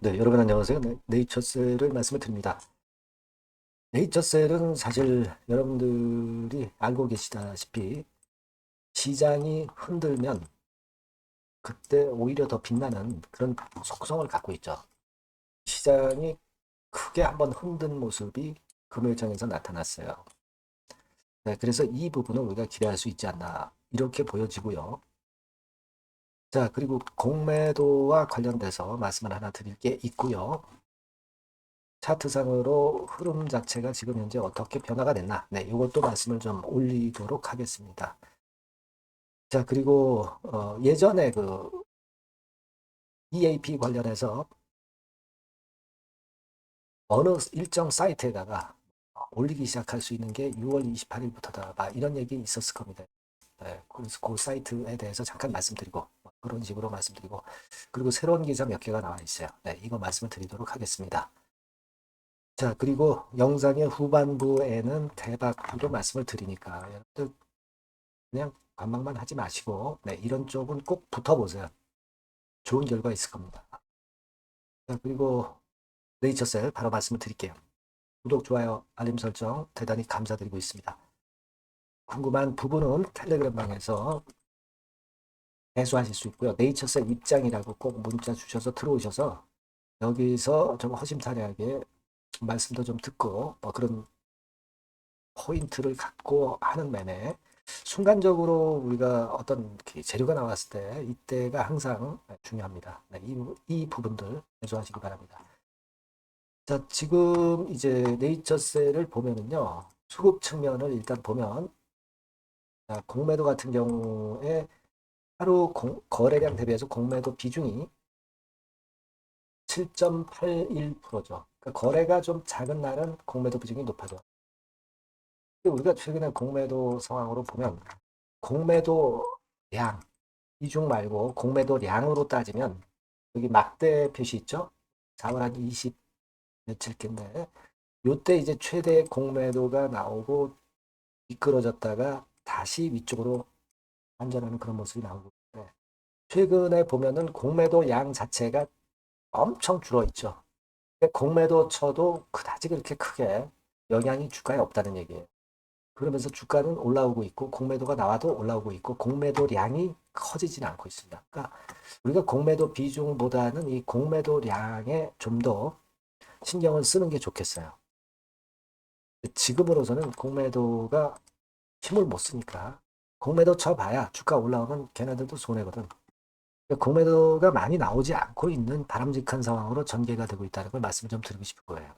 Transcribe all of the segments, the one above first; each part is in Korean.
네, 여러분 안녕하세요. 네, 네이처셀을 말씀을 드립니다. 네이처셀은 사실 여러분들이 알고 계시다시피 시장이 흔들면 그때 오히려 더 빛나는 그런 속성을 갖고 있죠. 시장이 크게 한번 흔든 모습이 금요일장에서 나타났어요. 네, 그래서 이 부분을 우리가 기대할 수 있지 않나 이렇게 보여지고요. 자, 그리고 공매도와 관련돼서 말씀을 하나 드릴 게 있고요. 차트상으로 흐름 자체가 지금 현재 어떻게 변화가 됐나? 네, 이것도 말씀을 좀 올리도록 하겠습니다. 자, 그리고 어, 예전에 그 EAP 관련해서 어느 일정 사이트에다가 올리기 시작할 수 있는 게 6월 28일부터다. 막 이런 얘기 있었을 겁니다. 네, 그래서 그 사이트에 대해서 잠깐 말씀드리고 뭐 그런 식으로 말씀드리고 그리고 새로운 기사 몇 개가 나와 있어요. 네, 이거 말씀을 드리도록 하겠습니다. 자, 그리고 영상의 후반부에는 대박으로 말씀을 드리니까 여러분들 그냥 관망만 하지 마시고 네, 이런 쪽은 꼭 붙어보세요. 좋은 결과 있을 겁니다. 자, 그리고 네이처셀 바로 말씀을 드릴게요. 구독, 좋아요, 알림 설정 대단히 감사드리고 있습니다. 궁금한 부분은 텔레그램 방에서 해소하실 수 있고요. 네이처셀 입장이라고 꼭 문자 주셔서 들어오셔서 여기서 좀 허심탄회하게 말씀도 좀 듣고 뭐 그런 포인트를 갖고 하는 매매 순간적으로 우리가 어떤 재료가 나왔을 때 이때가 항상 중요합니다. 네, 이, 이 부분들 해소하시기 바랍니다. 자, 지금 이제 네이처셀을 보면은요, 수급 측면을 일단 보면 자, 공매도 같은 경우에 하루 공, 거래량 대비해서 공매도 비중이 7.81%죠. 그러니까 거래가 좀 작은 날은 공매도 비중이 높아져. 우리가 최근에 공매도 상황으로 보면 공매도량 비중 말고 공매도량으로 따지면 여기 막대 표시 있죠? 4월 한 20 며칠 겠인데 요때 이제 최대 공매도가 나오고 미끄러졌다가 다시 위쪽으로 안전하는 그런 모습이 나오고 있는데 최근에 보면은 공매도 양 자체가 엄청 줄어 있죠. 공매도 쳐도 그다지 그렇게 크게 영향이 주가에 없다는 얘기예요. 그러면서 주가는 올라오고 있고 공매도가 나와도 올라오고 있고 공매도량이 커지지는 않고 있습니다. 그러니까 우리가 공매도 비중보다는 이 공매도량에 좀 더 신경을 쓰는 게 좋겠어요. 지금으로서는 공매도가 힘을 못 쓰니까 공매도 쳐봐야 주가 올라오면 걔네들도 손해거든. 공매도가 많이 나오지 않고 있는 바람직한 상황으로 전개가 되고 있다는 걸 말씀을 좀 드리고 싶은 거예요.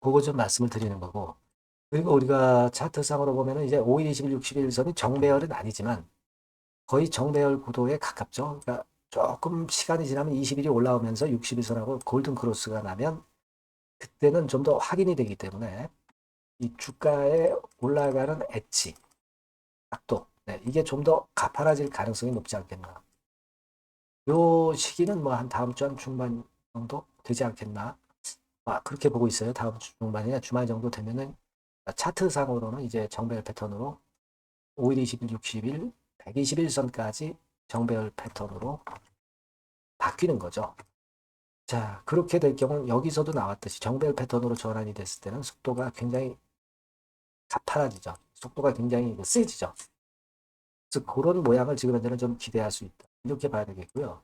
그거 좀 말씀을 드리는 거고. 그리고 우리가 차트상으로 보면은 이제 5일, 20일, 60일 선이 정배열은 아니지만 거의 정배열 구도에 가깝죠. 그러니까 조금 시간이 지나면 20일이 올라오면서 60일선하고 골든 크로스가 나면 그때는 좀 더 확인이 되기 때문에 이 주가에 올라가는 엣지, 각도, 네, 이게 좀 더 가파라질 가능성이 높지 않겠나. 요 시기는 뭐 한 다음 주 한 중반 정도 되지 않겠나. 아, 그렇게 보고 있어요. 다음 주 중반이나 주말 정도 되면은 차트상으로는 이제 정배열 패턴으로 5일, 20일, 60일, 121선까지 정배열 패턴으로 바뀌는 거죠. 자, 그렇게 될 경우 여기서도 나왔듯이 정배열 패턴으로 전환이 됐을 때는 속도가 굉장히 가파라지죠. 속도가 굉장히 세지죠. 그래서 그런 모양을 지금 현재는 좀 기대할 수 있다. 이렇게 봐야 되겠고요.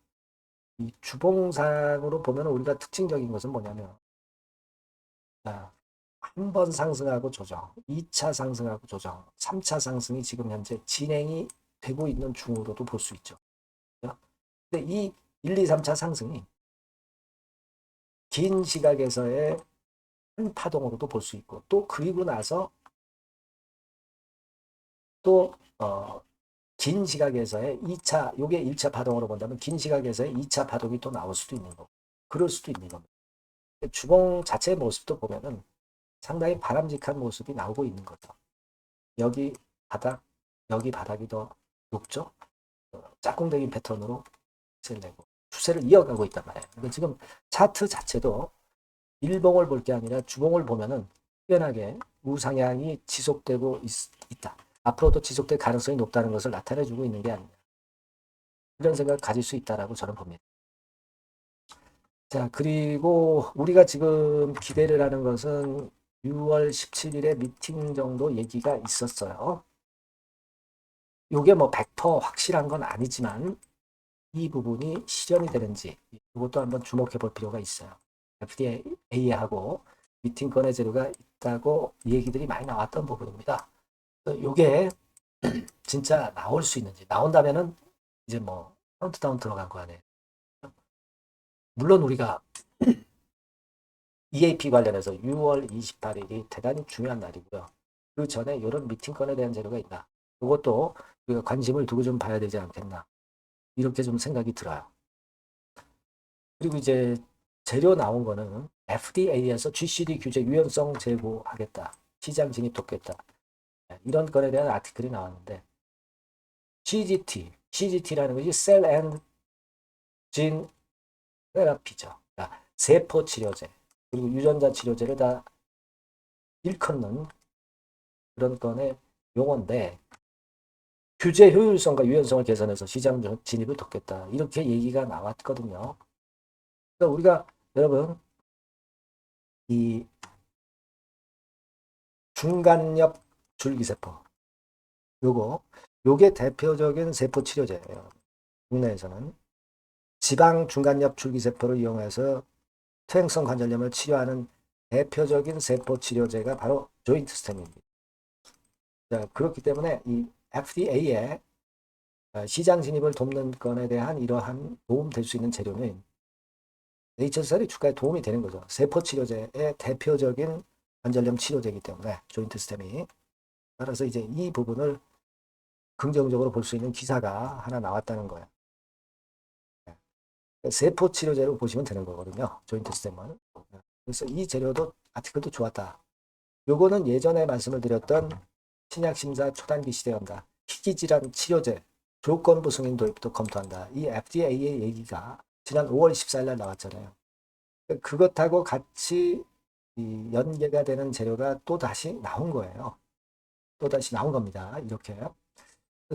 이 주봉상으로 보면 우리가 특징적인 것은 뭐냐면 한번 상승하고 조정, 2차 상승하고 조정, 3차 상승이 지금 현재 진행이 되고 있는 중으로도 볼 수 있죠. 근데 이 1, 2, 3차 상승이 긴 시각에서의 한 파동으로도 볼 수 있고 또 그리고 나서 또 어, 긴 시각에서의 2차, 요게 1차 파동으로 본다면 긴 시각에서의 2차 파동이 또 나올 수도 있는 거고 그럴 수도 있는 겁니다. 주봉 자체의 모습도 보면은 상당히 바람직한 모습이 나오고 있는 거죠. 여기 바닥, 여기 바닥이 더 높죠? 어, 짝꿍댕이 패턴으로 추세를 내고 추세를 이어가고 있단 말이에요. 그러니까 지금 차트 자체도 일봉을 볼 게 아니라 주봉을 보면은 뛰어나게 우상향이 지속되고 있, 다 앞으로도 지속될 가능성이 높다는 것을 나타내주고 있는 게 아니냐. 이런 생각을 가질 수 있다라고 저는 봅니다. 자, 그리고 우리가 지금 기대를 하는 것은 6월 17일에 미팅 정도 얘기가 있었어요. 요게 뭐 100% 확실한 건 아니지만 이 부분이 실현이 되는지 이것도 한번 주목해 볼 필요가 있어요. FDA하고 미팅 건의 재료가 있다고 얘기들이 많이 나왔던 부분입니다. 요게 진짜 나올 수 있는지 나온다면은 이제 뭐 카운트다운 들어간 거 아니에요. 물론 우리가 EAP 관련해서 6월 28일이 대단히 중요한 날이고요. 그 전에 이런 미팅 건에 대한 재료가 있나. 이것도 우리가 관심을 두고 좀 봐야 되지 않겠나. 이렇게 좀 생각이 들어요. 그리고 이제 재료 나온 거는 FDA에서 GCD 규제 유연성 제고하겠다. 시장 진입 돕겠다. 네, 이런 건에 대한 아티클이 나왔는데 CGT, CGT라는 것이 Cell and Gene 테라피죠. 그러니까 세포 치료제 그리고 유전자 치료제를 다 일컫는 그런 건의 용어인데 규제 효율성과 유연성을 개선해서 시장 진입을 돕겠다 이렇게 얘기가 나왔거든요. 그러니까 우리가 여러분 이 중간엽 줄기세포 요거 요게 대표적인 세포 치료제예요. 국내에서는 지방 중간엽 줄기세포를 이용해서 퇴행성 관절염을 치료하는 대표적인 세포 치료제가 바로 조인트 스템입니다. 자, 그렇기 때문에 이 FDA의 시장 진입을 돕는 건에 대한 이러한 도움 될 수 있는 재료는 네이처셀이 주가에 도움이 되는 거죠. 세포 치료제의 대표적인 관절염 치료제이기 때문에 조인트 스템이 따라서 이제 이 부분을 긍정적으로 볼 수 있는 기사가 하나 나왔다는 거예요. 세포 치료제로 보시면 되는 거거든요. 조인트 스템은. 그래서 이 재료도 아티클도 좋았다. 요거는 예전에 말씀을 드렸던 신약 심사 초단기 시대한다. 희귀 질환 치료제 조건부 승인 도입도 검토한다. 이 FDA의 얘기가 지난 5월 14일 날 나왔잖아요. 그것하고 같이 연계가 되는 재료가 또 다시 나온 거예요. 또 다시 나온 겁니다. 이렇게.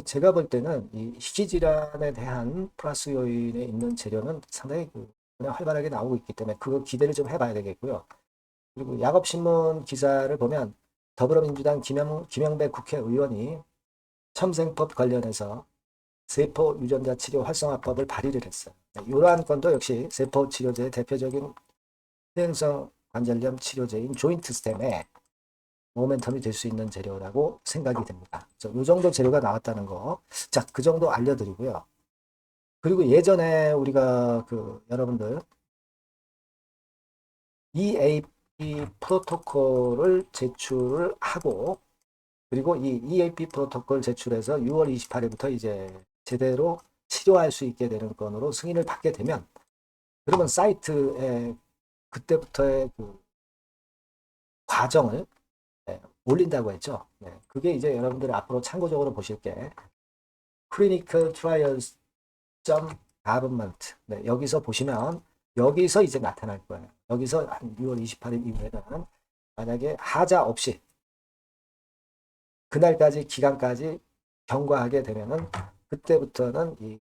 제가 볼 때는 이 희귀 질환에 대한 플러스 요인에 있는 재료는 상당히 그 그냥 활발하게 나오고 있기 때문에 그거 기대를 좀 해봐야 되겠고요. 그리고 야곱신문 기사를 보면 더불어민주당 김영, 김영배 국회의원이 첨생법 관련해서 세포 유전자 치료 활성화법을 발의를 했어요. 이러한 건도 역시 세포 치료제의 대표적인 퇴행성 관절염 치료제인 조인트 스템에 모멘텀이 될 수 있는 재료라고 생각이 됩니다. 이 정도 재료가 나왔다는 거. 자, 그 정도 알려드리고요. 그리고 예전에 우리가 그 여러분들 EAP 프로토콜을 제출을 하고 그리고 이 EAP 프로토콜 제출해서 6월 28일부터 이제 제대로 치료할 수 있게 되는 건으로 승인을 받게 되면 그러면 사이트에 그때부터의 그 과정을 네, 올린다고 했죠. 네, 그게 이제 여러분들 앞으로 참고적으로 보실 게 clinical trials government 네, 여기서 보시면 여기서 이제 나타날 거예요. 여기서 한 6월 28일 이후에는 만약에 하자 없이 그날까지 기간까지 경과하게 되면은 그때부터는 이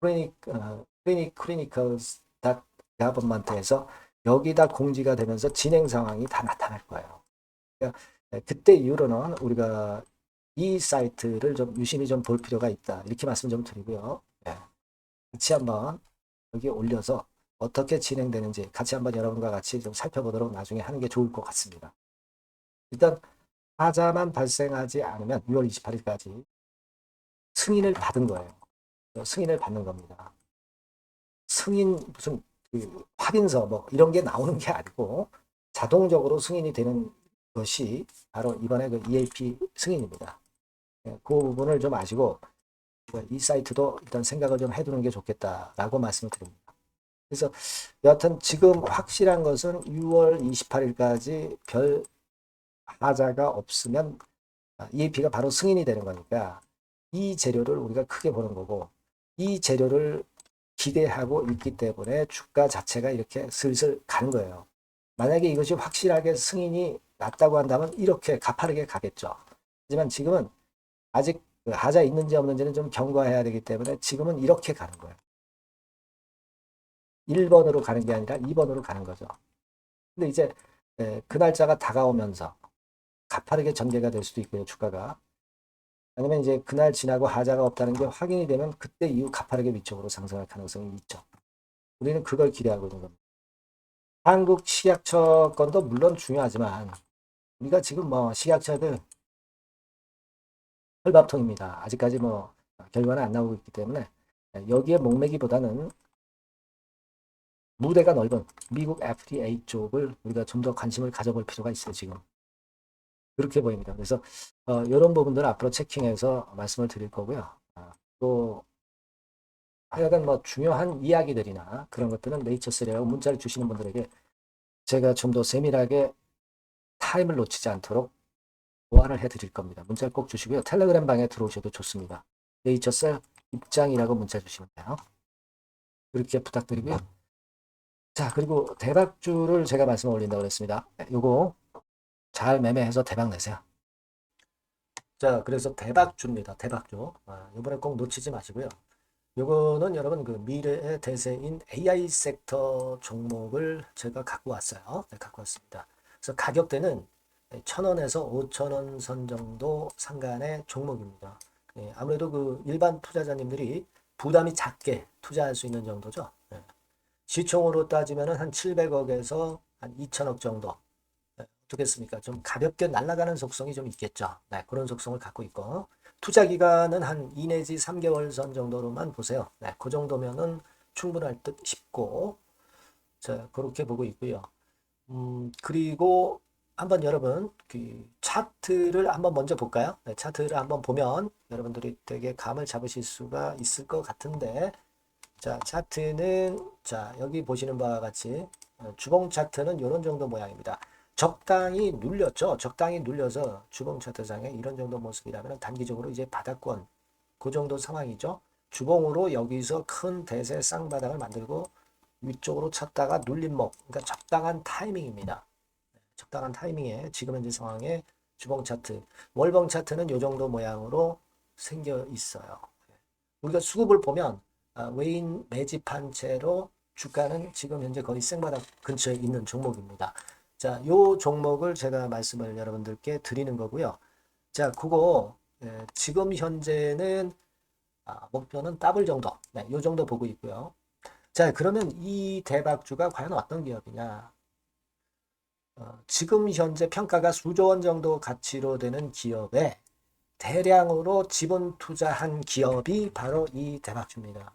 클리닉 어, 클리닉 클리니컬 닷 가버먼트에서 여기다 공지가 되면서 진행 상황이 다 나타날 거예요. 그러니까 그때 이후로는 우리가 이 사이트를 좀 유심히 좀 볼 필요가 있다. 이렇게 말씀 좀 드리고요. 네. 같이 한번 여기 올려서 어떻게 진행되는지 같이 한번 여러분과 같이 좀 살펴보도록 나중에 하는 게 좋을 것 같습니다. 일단 하자만 발생하지 않으면 6월 28일까지 승인을 받은 거예요. 승인을 받는 겁니다. 승인 무슨 그 확인서 뭐 이런 게 나오는 게 아니고 자동적으로 승인이 되는 것이 바로 이번에 그 EAP 승인입니다. 네, 그 부분을 좀 아시고 이 사이트도 일단 생각을 좀 해두는 게 좋겠다라고 말씀을 드립니다. 그래서 여하튼 지금 확실한 것은 6월 28일까지 별 하자가 없으면 EAP가 바로 승인이 되는 거니까 이 재료를 우리가 크게 보는 거고 이 재료를 기대하고 있기 때문에 주가 자체가 이렇게 슬슬 가는 거예요. 만약에 이것이 확실하게 승인이 났다고 한다면 이렇게 가파르게 가겠죠. 하지만 지금은 아직 그 하자 있는지 없는지는 좀 경과해야 되기 때문에 지금은 이렇게 가는 거예요. 1번으로 가는 게 아니라 2번으로 가는 거죠. 근데 이제 에, 그 날짜가 다가오면서 가파르게 전개가 될 수도 있고요, 주가가. 아니면 이제 그날 지나고 하자가 없다는 게 확인이 되면 그때 이후 가파르게 위쪽으로 상승할 가능성이 있죠. 우리는 그걸 기대하고 있는 겁니다. 한국 식약처 건도 물론 중요하지만 우리가 지금 뭐 식약처들 헐밥통입니다. 아직까지 뭐 결과는 안 나오고 있기 때문에 여기에 목매기보다는 무대가 넓은 미국 FDA 쪽을 우리가 좀 더 관심을 가져볼 필요가 있어요, 지금. 그렇게 보입니다. 그래서 어, 이런 부분들은 앞으로 체킹해서 말씀을 드릴 거고요. 아, 또 하여간 뭐 중요한 이야기들이나 그런 것들은 네이처스라고 문자를 주시는 분들에게 제가 좀 더 세밀하게 타임을 놓치지 않도록 보완을 해드릴 겁니다. 문자를 꼭 주시고요. 텔레그램 방에 들어오셔도 좋습니다. 네이처셀 입장이라고 문자 주시면 돼요. 그렇게 부탁드리고요. 자, 그리고 대박주를 제가 말씀을 올린다고 그랬습니다. 네, 요거 잘 매매해서 대박 내세요. 자, 그래서 대박주입니다. 대박주. 아, 이번에 꼭 놓치지 마시고요. 요거는 여러분 그 미래의 대세인 AI 섹터 종목을 제가 갖고 왔어요. 네, 갖고 왔습니다. 그래서 가격대는 1,000원에서 5,000원 선 정도 상간의 종목입니다. 예, 아무래도 그 일반 투자자님들이 부담이 작게 투자할 수 있는 정도죠. 예. 시총으로 따지면 한 700억에서 한 2천억 정도. 네, 어떻겠습니까? 좀 가볍게 날아가는 속성이 좀 있겠죠. 네, 그런 속성을 갖고 있고. 투자 기간은 한 2 내지 3개월 선 정도로만 보세요. 네, 그 정도면은 충분할 듯 싶고. 자, 그렇게 보고 있고요. 음, 그리고 한번 여러분 그 차트를 한번 먼저 볼까요? 네, 차트를 한번 보면 여러분들이 되게 감을 잡으실 수가 있을 것 같은데 자, 차트는 자, 여기 보시는 바와 같이 어, 주봉 차트는 이런 정도 모양입니다. 적당히 눌렸죠. 적당히 눌려서 주봉 차트상에 이런 정도 모습이라면 단기적으로 이제 바닥권 그 정도 상황이죠. 주봉으로 여기서 큰 대세 쌍바닥을 만들고 위쪽으로 쳤다가 눌림목 그러니까 적당한 타이밍입니다. 적당한 타이밍에 지금 현재 상황에 주봉 차트 월봉 차트는 이 정도 모양으로 생겨 있어요. 우리가 수급을 보면 아, 외인 매집한 채로 주가는 지금 현재 거의 생바닥 근처에 있는 종목입니다. 자, 요 종목을 제가 말씀을 여러분들께 드리는 거고요. 자, 그거 예, 지금 현재는 아, 목표는 더블 정도, 네, 요 정도 보고 있고요. 자, 그러면 이 대박주가 과연 어떤 기업이냐? 어, 지금 현재 평가가 수조 원 정도 가치로 되는 기업에 대량으로 지분 투자한 기업이 바로 이 대박주입니다.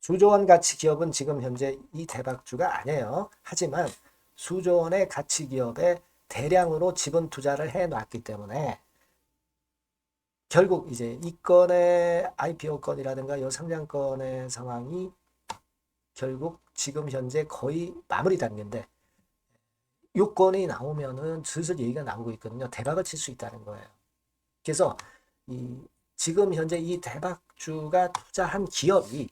수조 원 가치 기업은 지금 현재 이 대박주가 아니에요. 하지만 수조 원의 가치 기업에 대량으로 지분 투자를 해 놨기 때문에 결국 이제 이 건의 IPO 건이라든가 이 상장 건의 상황이 결국 지금 현재 거의 마무리 단계인데 요건이 나오면은 슬슬 얘기가 나오고 있거든요. 대박을 칠 수 있다는 거예요. 그래서 이 지금 현재 이 대박주가 투자한 기업이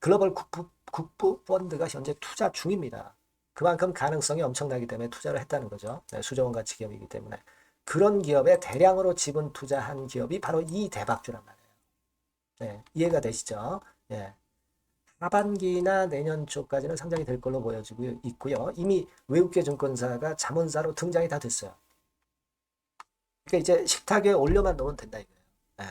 글로벌 국부, 국부 펀드가 현재 투자 중입니다. 그만큼 가능성이 엄청나기 때문에 투자를 했다는 거죠. 네, 수조원 가치 기업이기 때문에. 그런 기업에 대량으로 지분 투자한 기업이 바로 이 대박주란 말이에요. 네, 이해가 되시죠? 네. 하반기나 내년 초까지는 상장이 될 걸로 보여지고 있고요. 이미 외국계 증권사가 자문사로 등장이 다 됐어요. 그러니까 이제 식탁에 올려만 놓으면 된다 이거예요. 네.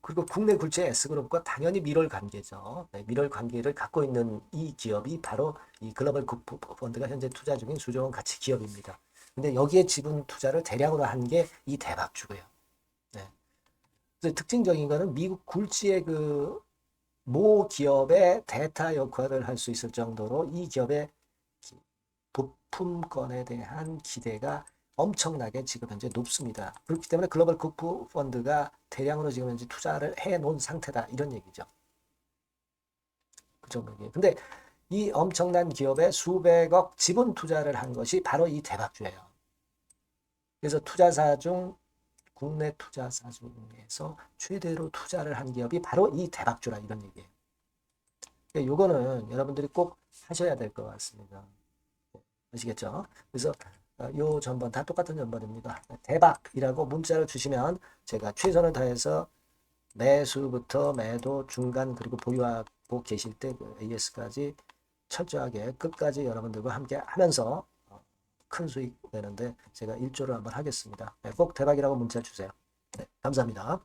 그리고 국내 굴지의 S그룹과 당연히 밀월 관계죠. 네, 밀월 관계를 갖고 있는 이 기업이 바로 이 글로벌 펀드가 현재 투자 중인 수조원 가치 기업입니다. 근데 여기에 지분 투자를 대량으로 한 게 이 대박주고요. 네. 특징적인 거는 미국 굴지의 그 모 기업의 대타 역할을 할 수 있을 정도로 이 기업의 부품권에 대한 기대가 엄청나게 지금 현재 높습니다. 그렇기 때문에 글로벌 국부 펀드가 대량으로 지금 현재 투자를 해 놓은 상태다. 이런 얘기죠. 그 정도예요. 근데 이 엄청난 기업에 수백억 지분 투자를 한 것이 바로 이 대박주예요. 그래서 투자사 중 국내 투자사 중에서 최대로 투자를 한 기업이 바로 이 대박주라 이런 얘기예요. 그러니까 요거는 여러분들이 꼭 하셔야 될 것 같습니다. 아시겠죠? 그래서 어, 요 전번 다 똑같은 전번입니다. 대박이라고 문자를 주시면 제가 최선을 다해서 매수부터 매도 중간 그리고 보유하고 계실 때그 AS까지 철저하게 끝까지 여러분들과 함께 하면서 어, 큰 수익 내는데 제가 일조를 한번 하겠습니다. 네, 꼭 대박이라고 문자 주세요. 네, 감사합니다.